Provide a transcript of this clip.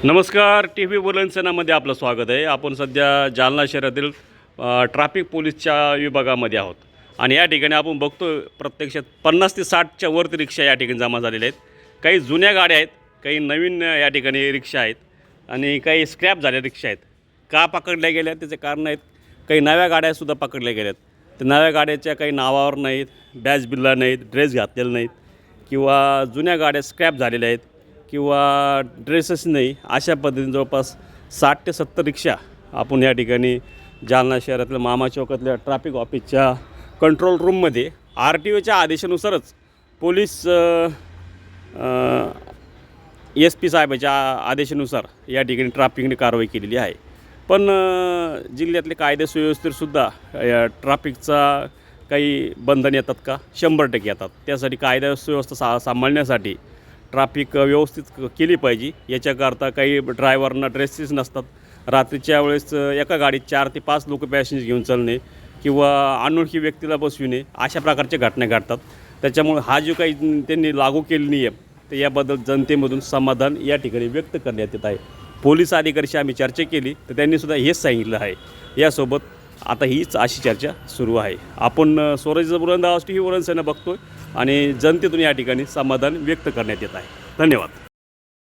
नमस्कार T V बुलनसेनामध्ये आपलं स्वागत आहे. आपण सध्या जालना शहरातील ट्रॅफिक पोलीसच्या विभागामध्ये आहोत. आणि या ठिकाणी आपण बघतो प्रत्यक्षात पन्नास ते साठच्या वरती रिक्षा या ठिकाणी जमा झालेल्या आहेत. काही जुन्या गाड्या आहेत काही नवीन या ठिकाणी रिक्षा आहेत आणि काही स्क्रॅप झाल्या रिक्षा आहेत. का पकडल्या गेल्या? त्याचे कारण आहेत काही नव्या गाड्यासुद्धा पकडल्या गेल्या आहेत त्या नव्या गाड्याच्या काही नावावर नाहीत बॅच बिल्ला नाहीत ड्रेस घातलेले नाहीत किंवा जुन्या गाड्या स्क्रॅप झालेल्या आहेत. किंवा ड्रेसेस नाही अशा पद्धतीने जवळपास साठ ते सत्तर रिक्षा आपण या ठिकाणी जालना शहरातल्या मामा चौकातल्या ट्रॅफिक ऑफिसच्या कंट्रोल रूममध्ये आर टी ओच्या आदेशानुसारच पोलीस एस पी साहेबाच्या आदेशानुसार या ठिकाणी ट्रॅफिकने कारवाई केलेली आहे. पण जिल्ह्यातले कायदे सुव्यवस्थेतसुद्धा या ट्रॅफिकचा काही बंधन येतात का? शंभर टक्के येतात. त्यासाठी कायदा सुव्यवस्था सा सांभाळण्यासाठी ट्राफिक व्यवस्थित क- केली पाहिजे. याच्याकरता काही ड्रायव्हरना ड्रेसेस नसतात. रात्रीच्या वेळेस एका गाडीत चार ते पाच लोक पॅसेंजर घेऊन चालणे किंवा अनोळखी व्यक्तीला बसविणे अशा प्रकारच्या घटना घडतात. त्याच्यामुळे हा जो काही त्यांनी लागू केले नियम तर याबद्दल जनतेमधून समाधान या ठिकाणी व्यक्त करण्यात येत आहे. पोलीस अधिकाऱ्याशी आम्ही चर्चा केली तर त्यांनीसुद्धा हेच सांगितलं आहे. यासोबत आता हीच अशी चर्चा सुरू आहे. आपण स्वराज्य बुलंद ही वरणसेना व्ही बघतोय आणि जनतेतून या ठिकाणी समाधान व्यक्त करण्यात येत आहे. धन्यवाद.